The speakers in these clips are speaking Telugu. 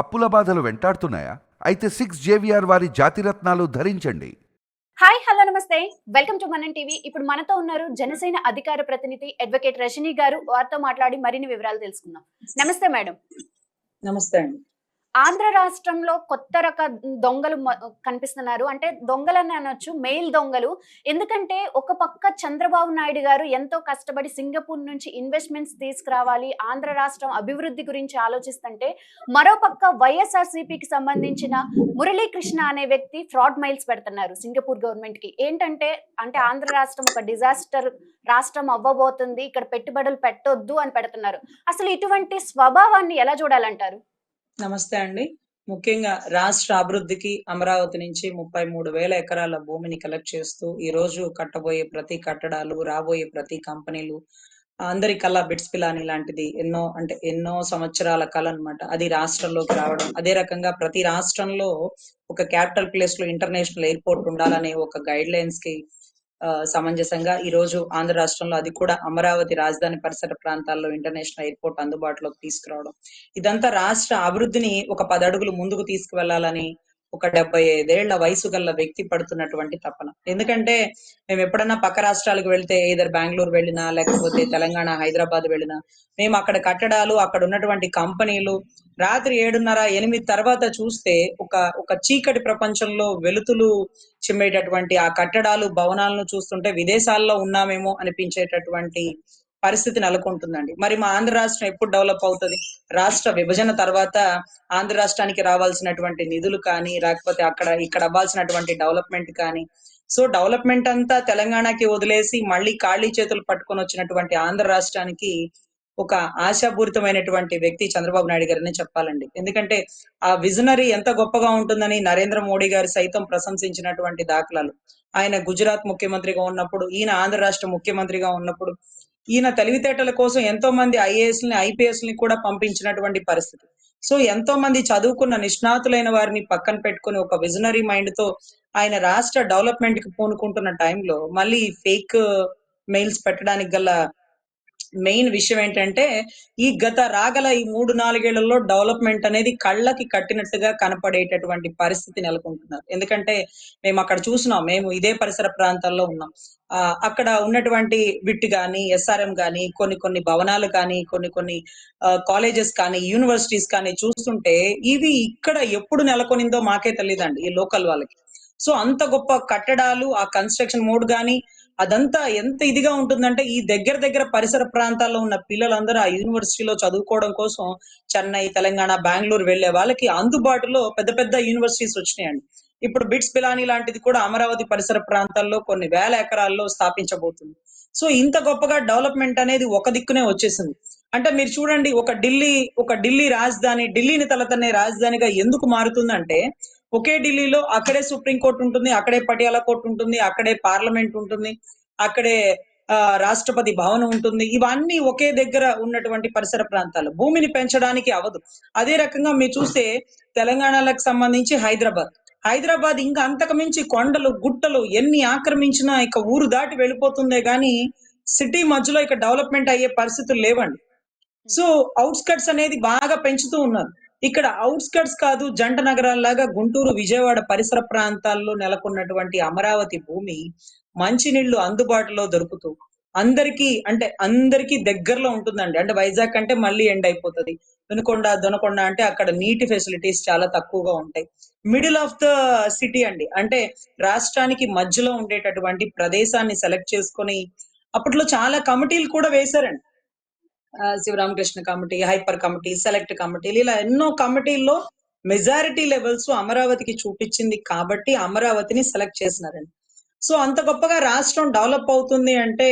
అప్పుల బాధలు వెంటాడుతున్నాయా? అయితే సిక్స్ జేవిఆర్ వారి జాతిరత్నాలు ధరించండి. హాయ్ హలో నమస్తే. Welcome to Manan TV. ఇప్పుడు మనతో ఉన్నారు జనసేన అధికార ప్రతినిధి అడ్వకేట్ రజనీ గారు. వారితో మాట్లాడి మరిన్ని వివరాలు తెలుసుకుందాం. నమస్తే మేడం. నమస్తే అండి. ఆంధ్ర రాష్ట్రంలో కొత్త రక దొంగలు మ- కనిపిస్తున్నారు. అంటే దొంగలని అనొచ్చు మెయిల్ దొంగలు. ఎందుకంటే ఒక పక్క చంద్రబాబు నాయుడు గారు ఎంతో కష్టపడి సింగపూర్ నుంచి ఇన్వెస్ట్మెంట్స్ తీసుకురావాలి ఆంధ్ర రాష్ట్రం అభివృద్ధి గురించి ఆలోచిస్తుంటే మరోపక్క వైఎస్ఆర్సీపీకి సంబంధించిన మురళీకృష్ణ అనే వ్యక్తి ఫ్రాడ్ మైల్స్ పెడుతున్నారు సింగపూర్ గవర్నమెంట్కి ఏంటంటే అంటే ఆంధ్ర రాష్ట్రం ఒక డిజాస్టర్ రాష్ట్రం అవ్వబోతుంది ఇక్కడ పెట్టుబడులు పెట్టొద్దు అని పెడుతున్నారు. అసలు ఇటువంటి స్వభావాన్ని ఎలా చూడాలంటారు? నమస్తే అండి. ముఖ్యంగా రాష్ట్ర అభివృద్ధికి అమరావతి నుంచి ముప్పై మూడు వేల ఎకరాల భూమిని కలెక్ట్ చేస్తూ ఈ రోజు కట్టబోయే ప్రతి కట్టడాలు రాబోయే ప్రతి కంపెనీలు అందరి కళ బిట్స్ పిలాని లాంటిది ఎన్నో అంటే ఎన్నో సంవత్సరాల కళ అన్నమాట. అది రాష్ట్రంలోకి రావడం. అదే రకంగా ప్రతి రాష్ట్రంలో ఒక క్యాపిటల్ ప్లేస్లో ఇంటర్నేషనల్ ఎయిర్పోర్ట్ ఉండాలనే ఒక గైడ్ లైన్స్కి సమంజసంగా ఈ రోజు ఆంధ్ర రాష్ట్రంలో అది కూడా అమరావతి రాజధాని పరిసర ప్రాంతాల్లో ఇంటర్నేషనల్ ఎయిర్పోర్ట్ అందుబాటులోకి తీసుకురావడం. ఇదంతా రాష్ట్ర అభివృద్ధిని ఒక పదడుగులు అడుగులు ముందుకు తీసుకువెళ్ళాలని ఒక డెబ్బై ఐదేళ్ళ వయసు గల వ్యక్తి పడుతున్నటువంటి తపన. ఎందుకంటే మేము ఎప్పుడన్నా పక్క రాష్ట్రాలకు వెళ్తే ఏదర్ బెంగళూరు వెళ్ళినా లేకపోతే తెలంగాణ హైదరాబాద్ వెళ్ళినా మేము అక్కడ కట్టడాలు అక్కడ ఉన్నటువంటి కంపెనీలు రాత్రి ఏడున్నర ఎనిమిది తర్వాత చూస్తే ఒక ఒక చీకటి ప్రపంచంలో వెలుతులు చిమ్మేటటువంటి ఆ కట్టడాలు భవనాలను చూస్తుంటే విదేశాల్లో ఉన్నామేమో అనిపించేటటువంటి పరిస్థితి నెలకొంటుందండి. మరి మా ఆంధ్ర రాష్ట్రం ఎప్పుడు డెవలప్ అవుతుంది? రాష్ట్ర విభజన తర్వాత ఆంధ్ర రాష్ట్రానికి రావాల్సినటువంటి నిధులు కానీ లేకపోతే అక్కడ ఇక్కడ అవ్వాల్సినటువంటి డెవలప్మెంట్ కానీ. సో డెవలప్మెంట్ అంతా తెలంగాణకి వదిలేసి మళ్ళీ ఖాళీ చేతులు పట్టుకొని వచ్చినటువంటి ఆంధ్ర రాష్ట్రానికి ఒక ఆశాపూరితమైనటువంటి వ్యక్తి చంద్రబాబు నాయుడు గారిని చెప్పాలండి. ఎందుకంటే ఆ విజనరీ ఎంత గొప్పగా ఉంటుందని నరేంద్ర మోడీ గారు సైతం ప్రశంసించినటువంటి దాఖలాలు. ఆయన గుజరాత్ ముఖ్యమంత్రిగా ఉన్నప్పుడు ఈయన ఆంధ్ర రాష్ట్ర ముఖ్యమంత్రిగా ఉన్నప్పుడు ఈయన తెలివితేటల కోసం ఎంతో మంది ఐఏఎస్ని ఐపీఎస్ని కూడా పంపించినటువంటి పరిస్థితి. సో ఎంతో మంది చదువుకున్న నిష్ణాతులైన వారిని పక్కన పెట్టుకుని ఒక విజనరీ మైండ్తో ఆయన రాష్ట్ర డెవలప్మెంట్కి పూనుకుంటున్న టైంలో మళ్ళీ ఫేక్ మెయిల్స్ పెట్టడానికి గల మెయిన్ విషయం ఏంటంటే ఈ గత రాగల ఈ మూడు నాలుగేళ్ళలో డెవలప్మెంట్ అనేది కళ్ళకి కట్టినట్టుగా కనపడేటటువంటి పరిస్థితి నెలకొంటున్నారు. ఎందుకంటే మేము అక్కడ చూసినాం మేము ఇదే పరిసర ప్రాంతాల్లో ఉన్నాం. ఆ అక్కడ ఉన్నటువంటి విట్ కానీ ఎస్ఆర్ఎం కానీ కొన్ని కొన్ని భవనాలు కానీ కొన్ని కొన్ని కాలేజెస్ కానీ యూనివర్సిటీస్ కానీ చూస్తుంటే ఇవి ఇక్కడ ఎప్పుడు నెలకొనిందో మాకే తెలియదండి ఈ లోకల్ వాళ్ళకి. సో అంత గొప్ప కట్టడాలు ఆ కన్స్ట్రక్షన్ మోడ్ కానీ అదంతా ఎంత ఇదిగా ఉంటుందంటే ఈ దగ్గర దగ్గర పరిసర ప్రాంతాల్లో ఉన్న పిల్లలందరూ ఆ యూనివర్సిటీలో చదువుకోవడం కోసం చెన్నై తెలంగాణ బెంగళూరు వెళ్ళే వాళ్ళకి అందుబాటులో పెద్ద పెద్ద యూనివర్సిటీస్ వచ్చినాయండి. ఇప్పుడు బిట్స్ పిలాని లాంటిది కూడా అమరావతి పరిసర ప్రాంతాల్లో కొన్ని వేల ఎకరాల్లో స్థాపించబోతుంది. సో ఇంత గొప్పగా డెవలప్మెంట్ అనేది ఒక దిక్కునే వచ్చేసింది. అంటే మీరు చూడండి ఒక ఢిల్లీ ఒక ఢిల్లీ రాజధాని ఢిల్లీని తలతనే రాజధానిగా ఎందుకు మారుతుందంటే ఒకే ఢిల్లీలో అక్కడే సుప్రీంకోర్టు ఉంటుంది అక్కడే పటియాలా కోర్టు ఉంటుంది అక్కడే పార్లమెంట్ ఉంటుంది అక్కడే ఆ, రాష్ట్రపతి భవనం ఉంటుంది. ఇవన్నీ ఒకే దగ్గర ఉన్నటువంటి పరిసర ప్రాంతాలు. భూమిని పెంచడానికి అవదు. అదే రకంగా మీరు చూస్తే తెలంగాణలకు సంబంధించి హైదరాబాద్. హైదరాబాద్ ఇంకా అంతకు మించి కొండలు గుట్టలు ఎన్ని ఆక్రమించినా ఇక ఊరు దాటి వెళ్ళిపోతుందే గాని సిటీ మధ్యలో ఇక డెవలప్మెంట్ అయ్యే పరిస్థితులు లేవండి. సో అవుట్స్కట్స్ అనేది బాగా పెంచుతూ ఉన్నారు. ఇక్కడ అవుట్స్కట్స్ కాదు జంట నగరాల్లాగా గుంటూరు విజయవాడ పరిసర ప్రాంతాల్లో నెలకొన్నటువంటి అమరావతి భూమి మంచినీళ్ళు అందుబాటులో దొరుకుతూ అందరికీ అంటే అందరికీ దగ్గరలో ఉంటుందండి. అంటే వైజాగ్ అంటే మళ్ళీ ఎండ్ అయిపోతుంది. వినుకొండ దొనకొండ అంటే అక్కడ నీటి ఫెసిలిటీస్ చాలా తక్కువగా ఉంటాయి. మిడిల్ ఆఫ్ ద సిటీ అండి. అంటే రాష్ట్రానికి మధ్యలో ఉండేటటువంటి ప్రదేశాన్ని సెలెక్ట్ చేసుకొని అప్పట్లో చాలా కమిటీలు కూడా వేశారండి. Sivaramakrishna committee hyper committee select కమిటీలు ఇలా ఎన్నో కమిటీల్లో మెజారిటీ లెవెల్స్ అమరావతికి చూపించింది కాబట్టి అమరావతిని సెలెక్ట్ చేసినారండి. సో అంత గొప్పగా రాష్ట్రం డెవలప్ అవుతుంది అంటే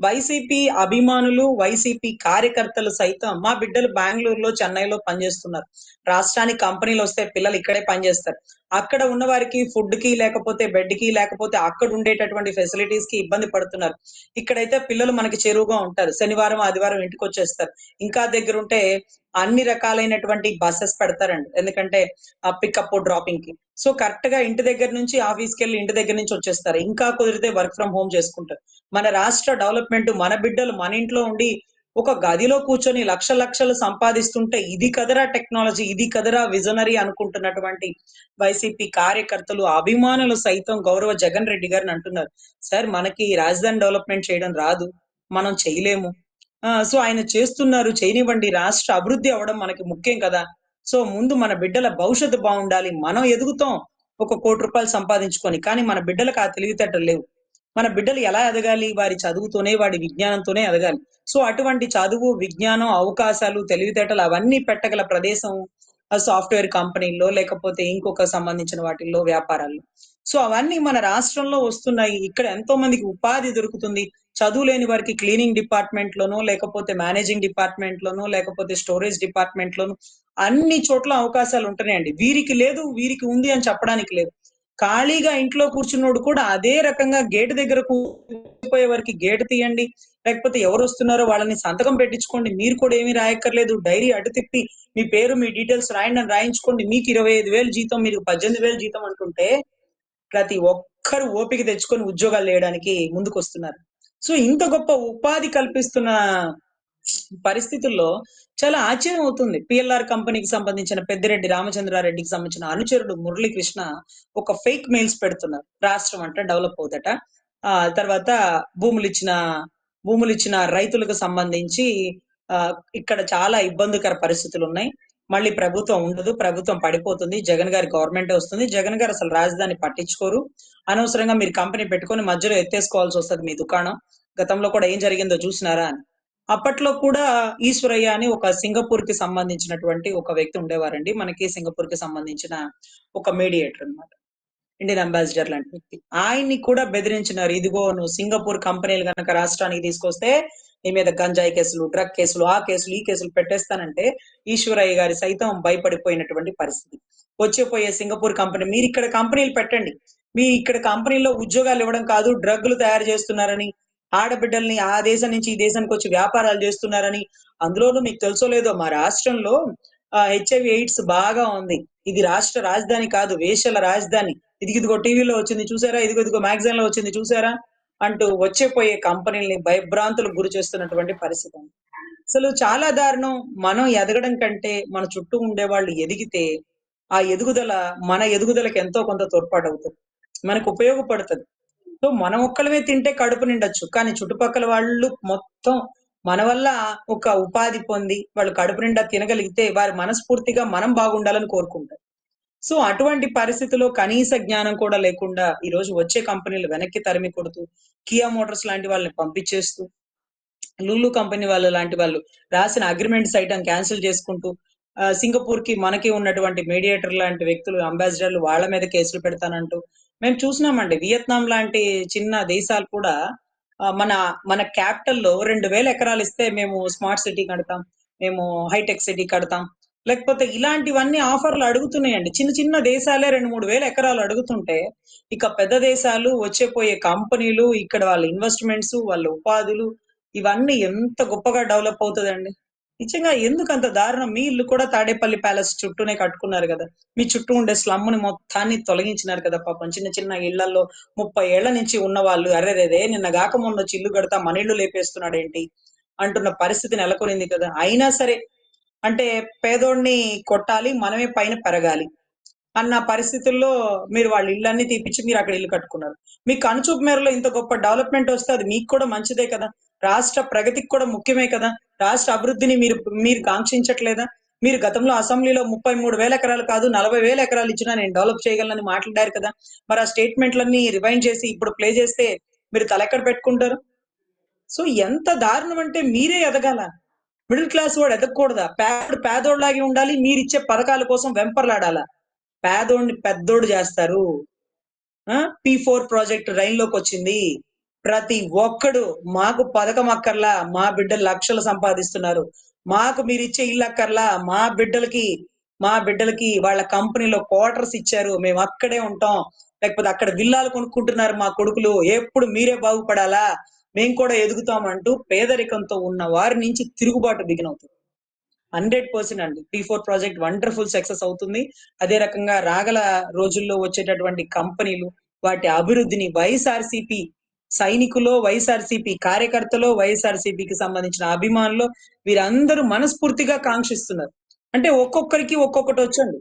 వైసీపీ అభిమానులు వైసీపీ కార్యకర్తలు సైతం మా బిడ్డలు బెంగళూరులో చెన్నైలో పనిచేస్తున్నారు. రాష్ట్రానికి కంపెనీలు వస్తే పిల్లలు ఇక్కడే పనిచేస్తారు. అక్కడ ఉన్న వారికి ఫుడ్కి లేకపోతే బెడ్కి లేకపోతే అక్కడ ఉండేటటువంటి ఫెసిలిటీస్కి ఇబ్బంది పడుతున్నారు. ఇక్కడైతే పిల్లలు మనకి చెరువుగా ఉంటారు. శనివారం ఆదివారం ఇంటికి వచ్చేస్తారు. ఇంకా దగ్గర ఉంటే అన్ని రకాలైనటువంటి బస్సెస్ పెడతారండి. ఎందుకంటే ఆ పికప్ డ్రాపింగ్కి. సో కరెక్ట్గా ఇంటి దగ్గర నుంచి ఆఫీస్కి వెళ్ళి ఇంటి దగ్గర నుంచి వచ్చేస్తారు. ఇంకా కుదిరితే వర్క్ ఫ్రం హోమ్ చేసుకుంటారు. మన రాష్ట్ర డెవలప్మెంట్ మన బిడ్డలు మన ఇంట్లో ఉండి ఒక గదిలో కూర్చొని లక్ష లక్షలు సంపాదిస్తుంటే ఇది కదరా టెక్నాలజీ ఇది కదరా విజనరీ అనుకుంటున్నటువంటి వైసీపీ కార్యకర్తలు అభిమానులు సైతం గౌరవ జగన్ రెడ్డి గారిని అంటున్నారు. సార్ మనకి రాజధాని డెవలప్మెంట్ చేయడం రాదు మనం చేయలేము. ఆ, సో ఆయన చేస్తున్నారు చేయనివ్వండి రాష్ట్ర అభివృద్ధి అవ్వడం మనకి ముఖ్యం కదా. సో ముందు మన బిడ్డల భవిష్యత్తు బాగుండాలి మనం ఎదుగుతాం. ఒక కోటి రూపాయలు సంపాదించుకొని కానీ మన బిడ్డలకు ఆ తెలివితేటలు లేవు. మన బిడ్డలు ఎలా ఎదగాలి? వారి చదువుతోనే వాడి విజ్ఞానంతోనే ఎదగాలి. సో అటువంటి చదువు విజ్ఞానం అవకాశాలు తెలివితేటలు అవన్నీ పెట్టగల ప్రదేశం సాఫ్ట్వేర్ కంపెనీల్లో లేకపోతే ఇంకొక సంబంధించిన వాటిల్లో వ్యాపారాల్లో. సో అవన్నీ మన రాష్ట్రంలో వస్తున్నాయి. ఇక్కడ ఎంతో మందికి ఉపాధి దొరుకుతుంది. చదువు లేని వారికి క్లీనింగ్ డిపార్ట్మెంట్ లోనో లేకపోతే మేనేజింగ్ డిపార్ట్మెంట్ లోనో లేకపోతే స్టోరేజ్ డిపార్ట్మెంట్ లోనో అన్ని చోట్ల అవకాశాలు ఉంటున్నాయండి. వీరికి లేదు వీరికి ఉంది అని చెప్పడానికి లేదు. ఖాళీగా ఇంట్లో కూర్చున్నోడు కూడా అదే రకంగా గేట్ దగ్గర కూర్చుపోయే వారికి గేట్ తీయండి. లేకపోతే ఎవరు వస్తున్నారో వాళ్ళని సంతకం పెట్టించుకోండి. మీరు కూడా ఏమీ రాయక్కర్లేదు. డైరీ అటు తిప్పి మీ పేరు మీ డీటెయిల్స్ రాయండి అని రాయించుకోండి. మీకు ఇరవై ఐదు వేలు జీతం మీరు పద్దెనిమిది వేలు జీతం అంటుంటే ప్రతి ఒక్కరు ఓపిక తెచ్చుకొని ఉద్యోగాలు వేయడానికి ముందుకు వస్తున్నారు సో ఇంత గొప్ప ఉపాధి కల్పిస్తున్న పరిస్థితుల్లో చాలా ఆశ్చర్యం అవుతుంది. పిఎల్ఆర్ కంపెనీకి సంబంధించిన పెద్దిరెడ్డి రామచంద్రారెడ్డికి సంబంధించిన అనుచరుడు మురళీకృష్ణ ఒక ఫేక్ మెయిల్స్ పెడుతున్నారు. రాష్ట్రం అంటే డెవలప్ అవుదట. ఆ తర్వాత భూములు ఇచ్చిన భూములు ఇచ్చిన రైతులకు సంబంధించి ఆ ఇక్కడ చాలా ఇబ్బందికర పరిస్థితులు ఉన్నాయి మళ్ళీ ప్రభుత్వం ఉండదు ప్రభుత్వం పడిపోతుంది జగన్ గారి గవర్నమెంట్ వస్తుంది. జగన్ గారు అసలు రాజధాని పట్టించుకోరు. అనవసరంగా మీరు కంపెనీ పెట్టుకొని మధ్యలో ఎత్తేసుకోవాల్సి వస్తుంది మీ దుకాణం. గతంలో కూడా ఏం జరిగిందో చూసినారా అని. అప్పట్లో కూడా ఈశ్వరయ్య అని ఒక సింగపూర్కి సంబంధించినటువంటి ఒక వ్యక్తి ఉండేవారండి. మనకి సింగపూర్కి సంబంధించిన ఒక మీడియేటర్ అన్నమాట. ఇండియన్ అంబాసిడర్ లాంటి వ్యక్తి. ఆయన్ని కూడా బెదిరించినారు. ఇదిగో నువ్వు సింగపూర్ కంపెనీలు కనుక రాష్ట్రానికి తీసుకొస్తే నీ మీద గంజాయి కేసులు డ్రగ్ కేసులు ఆ కేసులు ఈ కేసులు పెట్టేస్తానంటే ఈశ్వరయ్య గారి సైతం భయపడిపోయినటువంటి పరిస్థితి. వచ్చిపోయే సింగపూర్ కంపెనీ మీరు ఇక్కడ కంపెనీలు పెట్టండి. మీ ఇక్కడ కంపెనీలో ఉద్యోగాలు ఇవ్వడం కాదు డ్రగ్లు తయారు చేస్తున్నారని ఆడబిడ్డల్ని ఆ దేశం నుంచి ఈ దేశానికి వచ్చి వ్యాపారాలు చేస్తున్నారని అందులోనూ మీకు తెలుసో లేదో మా రాష్ట్రంలో హెచ్ఐవి ఎయిడ్స్ బాగా ఉంది. ఇది రాష్ట్ర రాజధాని కాదు వేషల రాజధాని. ఇది ఇదిగో టీవీలో వచ్చింది చూసారా? ఇదిగో ఇదిగో మ్యాగజైన్లో వచ్చింది చూసారా? అంటూ వచ్చేపోయే కంపెనీల్ని భయభ్రాంతులకు గురి చేస్తున్నటువంటి పరిస్థితి అసలు చాలా దారుణం. మనం ఎదగడం కంటే మన చుట్టూ ఉండే వాళ్ళు ఎదిగితే ఆ ఎదుగుదల మన ఎదుగుదలకు ఎంతో కొంత తోడ్పాటు అవుతుంది. మనకు ఉపయోగపడుతుంది. సో మనం ఒక్కలమే తింటే కడుపు నిండొచ్చు. కానీ చుట్టుపక్కల వాళ్ళు మొత్తం మన వల్ల ఒక ఉపాధి పొంది వాళ్ళు కడుపు నిండా తినగలిగితే వారి మనస్ఫూర్తిగా మనం బాగుండాలని కోరుకుంటారు. సో అటువంటి పరిస్థితిలో కనీస జ్ఞానం కూడా లేకుండా ఈ రోజు వచ్చే కంపెనీలు వెనక్కి తరిమి కొడుతూ కియా మోటార్స్ లాంటి వాళ్ళని పంపించేస్తూ లూలు కంపెనీ వాళ్ళు లాంటి వాళ్ళు రాసిన అగ్రిమెంట్స్ ఐటమ్ క్యాన్సిల్ చేసుకుంటూ సింగపూర్కి మనకి ఉన్నటువంటి మీడియేటర్ లాంటి వ్యక్తులు అంబాసిడర్లు వాళ్ళ మీద కేసులు పెడతానంటూ మేము చూసినామండి. వియత్నాం లాంటి చిన్న దేశాలు కూడా మన మన క్యాపిటల్లో రెండు వేల ఎకరాలు ఇస్తే మేము స్మార్ట్ సిటీ కడతాం మేము హైటెక్ సిటీ కడతాం. లేకపోతే ఇలాంటివన్నీ ఆఫర్లు అడుగుతున్నాయండి. చిన్న చిన్న దేశాలే రెండు మూడు వేల ఎకరాలు అడుగుతుంటే ఇక పెద్ద దేశాలు వచ్చేపోయే కంపెనీలు ఇక్కడ వాళ్ళ ఇన్వెస్ట్మెంట్స్ వాళ్ళ ఉపాధులు ఇవన్నీ ఎంత గొప్పగా డెవలప్ అవుతుందండి. నిజంగా ఎందుకు అంత దారుణం? మీ ఇల్లు కూడా తాడేపల్లి ప్యాలెస్ చుట్టూనే కట్టుకున్నారు కదా. మీ చుట్టూ ఉండే స్లమ్ని మొత్తాన్ని తొలగించినారు కదా పాపం. చిన్న చిన్న ఇళ్ళలో ముప్పై ఏళ్ళ నుంచి ఉన్న వాళ్ళు అరెరేరే నిన్న గాక మొన్న వచ్చి ఇల్లు కడతా మన ఇల్లు లేపేస్తున్నాడు ఏంటి అంటున్న పరిస్థితి నెలకొనింది కదా. అయినా సరే అంటే పేదోడిని కొట్టాలి మనమే పైన పెరగాలి అన్న పరిస్థితుల్లో మీరు వాళ్ళ ఇళ్ళన్ని తీపిచ్చి మీరు అక్కడ ఇల్లు కట్టుకున్నారు. మీకు కనుచూపు మేరలో ఇంత గొప్ప డెవలప్మెంట్ వస్తే అది మీకు కూడా మంచిదే కదా. రాష్ట్ర ప్రగతికి కూడా ముఖ్యమే కదా. రాష్ట్ర అభివృద్ధిని మీరు మీరు కాంక్షించట్లేదా? మీరు గతంలో అసెంబ్లీలో ముప్పై మూడు వేల ఎకరాలు కాదు నలభై వేల ఎకరాలు ఇచ్చినా నేను డెవలప్ చేయగలనని మాట్లాడారు కదా. మరి ఆ స్టేట్మెంట్లన్నీ రివైండ్ చేసి ఇప్పుడు ప్లే చేస్తే మీరు తలెక్కడ పెట్టుకుంటారు? సో ఎంత దారుణం అంటే మీరే ఎదగాల. మిడిల్ క్లాస్ వాడు ఎదగకూడదా? పేదోడు పేదోడులాగే ఉండాలి మీరు ఇచ్చే పథకాల కోసం వెంపర్లాడాలా? పేదోడిని పెద్దోడు చేస్తారు. పి ఫోర్ ప్రాజెక్ట్ రైన్లోకి వచ్చింది. ప్రతి ఒక్కడు మాకు పథకం అక్కర్లా మా బిడ్డలు లక్షలు సంపాదిస్తున్నారు. మాకు మీరు ఇచ్చే ఇల్లు అక్కర్లా మా బిడ్డలకి మా బిడ్డలకి వాళ్ళ కంపెనీలో క్వార్టర్స్ ఇచ్చారు మేము అక్కడే ఉంటాం. లేకపోతే అక్కడ విల్లాలు కొనుక్కుంటున్నారు మా కొడుకులు ఎప్పుడు మీరే బాగుపడాలా? మేము కూడా ఎదుగుతాం అంటూ పేదరికంతో ఉన్న వారి నుంచి తిరుగుబాటు బిగినవుతుంది హండ్రెడ్ పర్సెంట్ అండి. P four project wonderful success అవుతుంది. అదే రకంగా రాగల రోజుల్లో వచ్చేటటువంటి కంపెనీలు వాటి అభివృద్ధిని వైఎస్ఆర్సిపి సైనికులు వైఎస్ఆర్సీపీ కార్యకర్తలు వైఎస్ఆర్సీపీకి సంబంధించిన అభిమానులు వీరందరూ మనస్ఫూర్తిగా కాంక్షిస్తున్నారు. అంటే ఒక్కొక్కరికి ఒక్కొక్కటి వచ్చండి.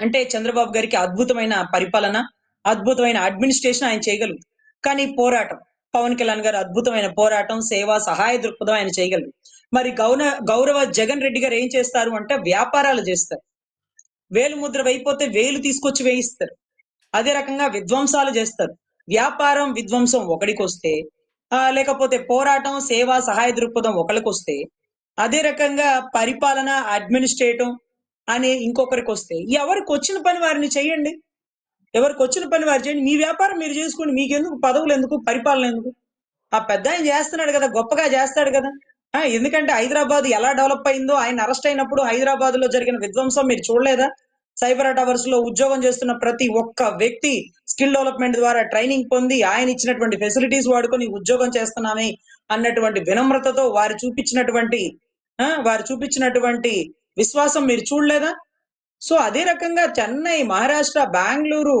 అంటే చంద్రబాబు గారికి అద్భుతమైన పరిపాలన అద్భుతమైన అడ్మినిస్ట్రేషన్ ఆయన చేయగలరు కానీ పోరాటం పవన్ కళ్యాణ్ గారు అద్భుతమైన పోరాటం సేవ సహాయ దృక్పథం ఆయన చేయగలరు మరి గౌన గౌరవ జగన్ రెడ్డి గారు ఏం చేస్తారు అంటే వ్యాపారాలు చేస్తారు. వేలు ముద్ర వైపోతే వేలు తీసుకొచ్చి వేయిస్తారు. అదే రకంగా విధ్వంసాలు చేస్తారు. వ్యాపారం విధ్వంసం ఒకడికి వస్తే లేకపోతే పోరాటం సేవ సహాయ దృక్పథం ఒకరికి వస్తే అదే రకంగా పరిపాలన అడ్మినిస్ట్రేటివ్ అనే ఇంకొకరికి వస్తే ఎవరికి వచ్చిన పని వారిని చేయండి. ఎవరికి వచ్చిన పని వారు చేయండి. మీ వ్యాపారం మీరు చేసుకోండి. మీకెందుకు పదవులు ఎందుకు పరిపాలన ఎందుకు ఆ పెద్ద ఆయన చేస్తున్నాడు కదా గొప్పగా చేస్తాడు కదా. ఎందుకంటే హైదరాబాద్ ఎలా డెవలప్ అయిందో ఆయన అరెస్ట్ అయినప్పుడు హైదరాబాద్లో జరిగిన విధ్వంసం మీరు చూడలేదా? సైబర్ టవర్స్లో ఉద్యోగం చేస్తున్న ప్రతి ఒక్క వ్యక్తి స్కిల్ డెవలప్మెంట్ ద్వారా ట్రైనింగ్ పొంది ఆయన ఇచ్చినటువంటి ఫెసిలిటీస్ వాడుకొని ఉద్యోగం చేస్తున్నామే అన్నటువంటి వినమ్రతతో వారు చూపించినటువంటి వారు చూపించినటువంటి విశ్వాసం మీరు చూడలేదా? సో అదే రకంగా చెన్నై మహారాష్ట్ర బెంగళూరు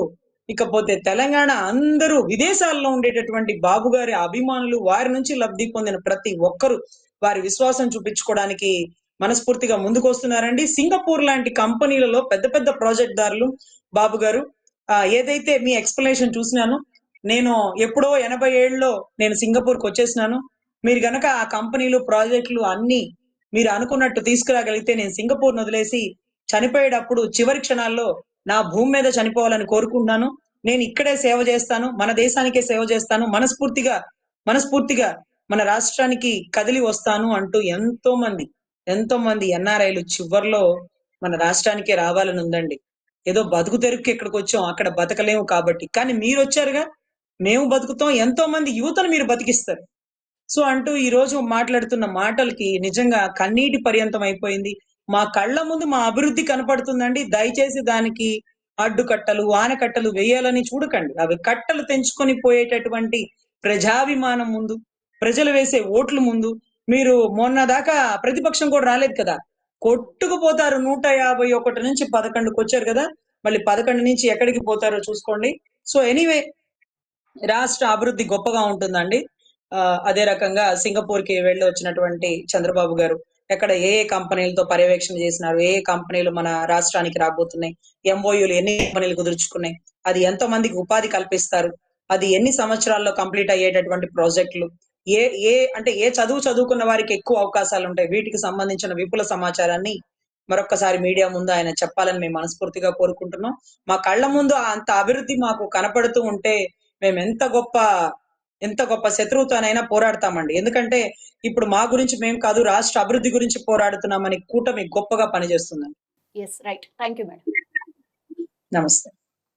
ఇకపోతే తెలంగాణ అందరూ విదేశాల్లో ఉండేటటువంటి బాబు గారి అభిమానులు వారి నుంచి లబ్ధి పొందిన ప్రతి ఒక్కరు వారి విశ్వాసం చూపించుకోవడానికి మనస్ఫూర్తిగా ముందుకు వస్తున్నారండి సింగపూర్ లాంటి కంపెనీలలో పెద్ద పెద్ద ప్రాజెక్ట్ దారులు. బాబు గారు ఏదైతే మీ ఎక్స్ప్లెనేషన్ చూసినాను నేను ఎప్పుడో ఎనభై ఏళ్ళలో నేను సింగపూర్కి వచ్చేసినాను. మీరు గనక ఆ కంపెనీలు ప్రాజెక్టులు అన్ని మీరు అనుకున్నట్టు తీసుకురాగలిగితే నేను సింగపూర్ వదిలేసి చనిపోయేటప్పుడు చివరి క్షణాల్లో నా భూమి మీద చనిపోవాలని కోరుకుంటున్నాను. నేను ఇక్కడే సేవ చేస్తాను మన దేశానికే సేవ చేస్తాను మనస్ఫూర్తిగా మనస్ఫూర్తిగా మన రాష్ట్రానికి కదిలి వస్తాను అంటూ ఎంతో మంది ఎంతో మంది ఎన్ఆర్ఐలు చివర్లో మన రాష్ట్రానికే రావాలని ఉందండి. ఏదో బతుకు తెరుక్కి ఇక్కడికి వచ్చాం అక్కడ బతకలేము కాబట్టి. కానీ మీరు వచ్చారుగా మేము బతుకుతాం ఎంతో మంది యువతను మీరు బతికిస్తారు. సో అంటూ ఈ రోజు మాట్లాడుతున్న మాటలకి నిజంగా కన్నీటి పర్యంతం అయిపోయింది. మా కళ్ళ ముందు మా అభివృద్ధి కనపడుతుందండి. దయచేసి దానికి అడ్డుకట్టలు ఆనకట్టలు వేయాలని చూడకండి. అవి కట్టలు తెంచుకొని పోయేటటువంటి ప్రజాభిమానం ముందు ప్రజలు వేసే ఓట్ల ముందు మీరు మొన్న దాకా ప్రతిపక్షం కూడా రాలేదు కదా. కొట్టుకుపోతారు నూట యాభై ఒకటి నుంచి పదకొండుకి వచ్చారు కదా. మళ్ళీ పదకొండు నుంచి ఎక్కడికి పోతారో చూసుకోండి. సో ఎనీవే రాష్ట్ర అభివృద్ధి గొప్పగా ఉంటుందండి. అదే రకంగా సింగపూర్కి వెళ్ళి వచ్చినటువంటి చంద్రబాబు గారు ఎక్కడ ఏ ఏ కంపెనీలతో పర్యవేక్షణ చేసినారు ఏ ఏ కంపెనీలు మన రాష్ట్రానికి రాబోతున్నాయి ఎంఓయూలు ఎన్ని కంపెనీలు కుదుర్చుకున్నాయి అది ఎంతో మందికి ఉపాధి కల్పిస్తారు అది ఎన్ని సంవత్సరాల్లో కంప్లీట్ అయ్యేటటువంటి ప్రాజెక్టులు ఏ ఏ అంటే ఏ చదువు చదువుకున్న వారికి ఎక్కువ అవకాశాలు ఉంటాయి. వీటికి సంబంధించిన విపుల సమాచారాన్ని మరొకసారి మీడియా ముందు ఆయన చెప్పాలని మేము మనస్ఫూర్తిగా కోరుకుంటున్నాం. మా కళ్ళ ముందు అంత అభివృద్ధి మాకు కనపడుతూ ఉంటే మేము ఎంత గొప్ప ఎంత గొప్ప శత్రువుతోనైనా పోరాడతామండి. ఎందుకంటే ఇప్పుడు మా గురించి మేము కాదు రాష్ట్ర అభివృద్ధి గురించి పోరాడుతున్నామని కూటమి గొప్పగా పనిచేస్తుందండి. Yes right thank you madam నమస్తే.